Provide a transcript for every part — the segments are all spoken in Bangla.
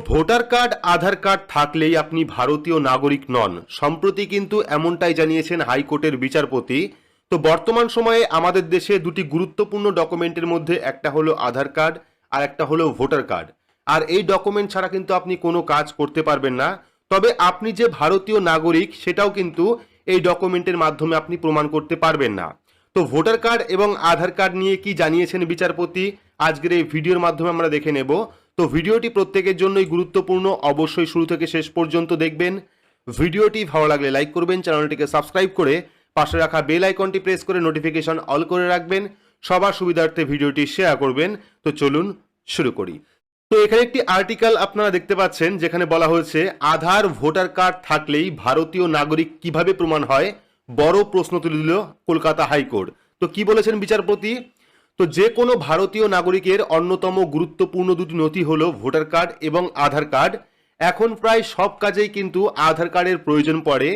ভোটার কার্ড, আধার কার্ড থাকলেই আপনি ভারতীয় নাগরিক নন। সম্প্রতি কিন্তু এমনটাই জানিয়েছেন হাইকোর্টের বিচারপতি। তো বর্তমান সময়ে আমাদের দেশে দুটি গুরুত্বপূর্ণ ডকুমেন্টের মধ্যে একটা হলো আধার কার্ড আর একটা হলো ভোটার কার্ড। আর এই ডকুমেন্ট ছাড়া কিন্তু আপনি কোনো কাজ করতে পারবেন না। তবে আপনি যে ভারতীয় নাগরিক, সেটাও কিন্তু এই ডকুমেন্টের মাধ্যমে আপনি প্রমাণ করতে পারবেন না। তো ভোটার কার্ড এবং আধার কার্ড নিয়ে কি জানিয়েছেন বিচারপতি? আজকের এই ভিডিওর মাধ্যমে আমরা দেখে নেব। তো ভিডিওটি প্রত্যেকের জন্যই গুরুত্বপূর্ণ। অবশ্যই শুরু থেকে শেষ পর্যন্ত দেখবেন। ভিডিওটি ভালো লাগলে লাইক করবেন, চ্যানেলটিকে সাবস্ক্রাইব করে পাশে রাখা বেল আইকনটি প্রেস করে নোটিফিকেশন অল করে রাখবেন। সবার সুবিধার্থে ভিডিওটি শেয়ার করবেন। তো চলুন শুরু করি। তো এখানে একটি আর্টিকেল আপনারা দেখতে পাচ্ছেন, যেখানে বলা হয়েছে, আধার, ভোটার কার্ড থাকলেই ভারতীয় নাগরিক কীভাবে প্রমাণ হয়? বড় প্রশ্ন তুলে দিল কলকাতা হাইকোর্ট। তো কি বলেছেন বিচারপতি? তো যে কোনো ভারতীয় নাগরিকের অন্যতম গুরুত্বপূর্ণ দুটি নথি হলো ভোটার কার্ড এবং আধার কার্ড। এখন প্রায় সব কাজেই কিন্তু আধার কার্ডের প্রয়োজন পড়ে।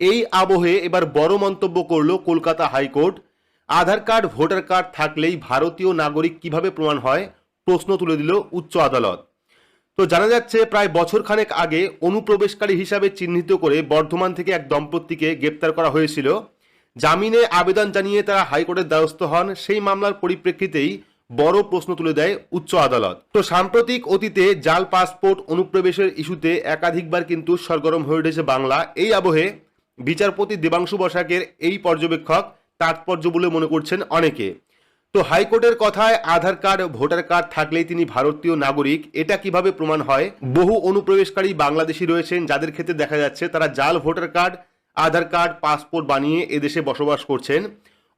এই আবহে এবার বড় মন্তব্য করল Kolkata high court. Aadhaar card, voter card থাকলেই ভারতীয় নাগরিক কীভাবে প্রমাণ হয়? প্রশ্ন তুলে দিল উচ্চ আদালত। তো জানা যাচ্ছে, প্রায় বছর খানেক আগে অনুপ্রবেশকারী হিসাবে চিহ্নিত করে বর্ধমান থেকে এক দম্পতিকে গ্রেপ্তার করা হয়েছিল। জামিনে আবেদন জানিয়ে তারা হাইকোর্টের দ্বারস্থ হন। সেই মামলার পরিপ্রেক্ষিতেই বড় প্রশ্ন তুলে দেয় উচ্চ আদালত। তো সাম্প্রতিক অতীতে জাল পাসপোর্ট অনুপ্রবেশের ইস্যুতে একাধিকবার কিন্তু সরগরম হয়ে উঠেছে বাংলা। এই আবহে বিচারপতি দেবাংশু বসাকের এই পর্যবেক্ষক তাৎপর্য বলে মনে করছেন অনেকে। তো হাইকোর্টের কথায় আধার কার্ড, ভোটার কার্ড থাকলেই তিনি ভারতীয় নাগরিক, এটা কীভাবে প্রমাণ হয়? বহু অনুপ্রবেশকারী বাংলাদেশি রয়েছেন, যাদের ক্ষেত্রে দেখা যাচ্ছে তারা জাল, voter card Aadhaar card, passport বানিয়ে এদেশে বসবাস করছেন।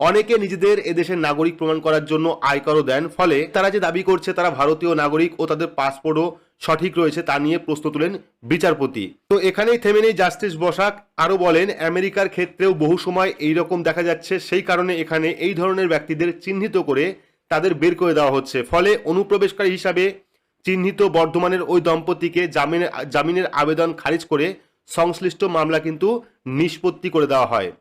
অনেকে নিজেদের এদেশের নাগরিক প্রমাণ করার জন্য আয়করও দেন, ফলে তারা যে দাবি করছে তারা ভারতীয় নাগরিক ও তাদের পাসপোর্টও সঠিক রয়েছে তা নিয়ে প্রশ্ন তুলেন বিচারপতি। তো এখানেই থেমে নেই জাস্টিস বসাক। আরও বলেন, আমেরিকার ক্ষেত্রেও বহু সময় এই রকম দেখা যাচ্ছে, সেই কারণে এখানে এই ধরনের ব্যক্তিদের চিহ্নিত করে তাদের বের করে দেওয়া হচ্ছে। ফলে অনুপ্রবেশকারী হিসাবে চিহ্নিত বর্ধমানের ওই দম্পতিকে জামিনের জামিনের আবেদন খারিজ করে সংশ্লিষ্ট মামলা কিন্তু নিষ্পত্তি করে দেওয়া হয়।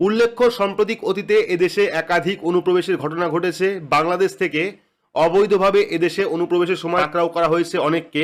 উল্লেখ্য, সাম্প্রতিক অতীতে এদেশে একাধিক অনুপ্রবেশের ঘটনা ঘটেছে। বাংলাদেশ থেকে অবৈধভাবে এদেশে অনুপ্রবেশের সময় আক্রাও করা হয়েছে অনেককে।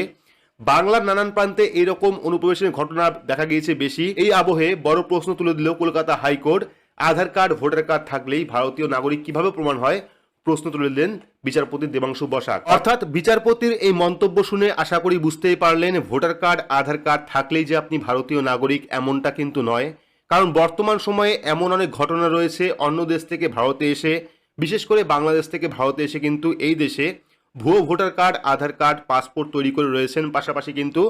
বাংলার নানান প্রান্তে এরকম অনুপ্রবেশের ঘটনা দেখা গিয়েছে বেশি। এই আবহে বড় প্রশ্ন তুলে দিল Kolkata high court. Aadhaar card, voter card থাকলেই ভারতীয় নাগরিক কীভাবে প্রমাণ হয়? প্রশ্ন তুলে দিলেন বিচারপতি দেবাংশু বসাক। অর্থাৎ বিচারপতির এই মন্তব্য শুনে আশা করি বুঝতেই পারলেন, ভোটার কার্ড, আধার কার্ড থাকলেই যে আপনি ভারতীয় নাগরিক এমনটা কিন্তু নয়। কারণ বর্তমান সময়ে এমন অনেক ঘটনা রয়েছে, অন্য দেশ থেকে ভারতে এসে, বিশেষ করে বাংলাদেশ থেকে ভারতে এসে কিন্তু এই দেশে ভুয়ো voter card, Aadhaar card, passport তৈরি করে রয়েছেন, পাশাপাশি কিন্তু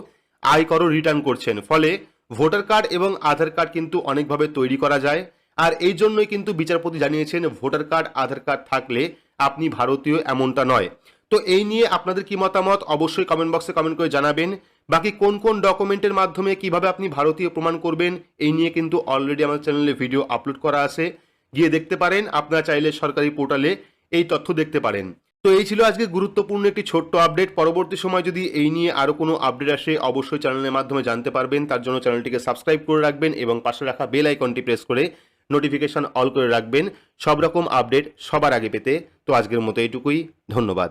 আয়করও রিটার্ন করছেন। ফলে ভোটার কার্ড এবং আধার কার্ড কিন্তু অনেকভাবে তৈরি করা যায়। আর এই জন্যই কিন্তু বিচারপতি জানিয়েছেন, ভোটার কার্ড, আধার কার্ড থাকলে আপনি ভারতীয় এমনটা নয়। তো এই নিয়ে আপনাদের কি মতামত? অবশ্যই কমেন্ট বক্সে কমেন্ট করে জানাবেন। বাকি কোন কোন ডকুমেন্টের মাধ্যমে কীভাবে আপনি ভারতীয় প্রমাণ করবেন, এই নিয়ে কিন্তু অলরেডি আমার চ্যানেলে ভিডিও আপলোড করা আছে। গিয়ে দেখতে পারেন, আপনারা চাইলে সরকারি পোর্টালে এই তথ্য দেখতে পারেন। তো এই ছিল আজকে গুরুত্বপূর্ণ একটি ছোট্ট আপডেট পরবর্তী সময় যদি এই নিয়ে আরও কোনো আপডেট আসে, অবশ্যই চ্যানেলের মাধ্যমে জানতে পারবেন। তার জন্য চ্যানেলটিকে সাবস্ক্রাইব করে রাখবেন এবং পাশে রাখা বেল আইকনটি প্রেস করে নোটিফিকেশন অল করে রাখবেন। সব রকম আপডেট সবার আগে পেতে। তো আজকের মতো এটুকুই ধন্যবাদ।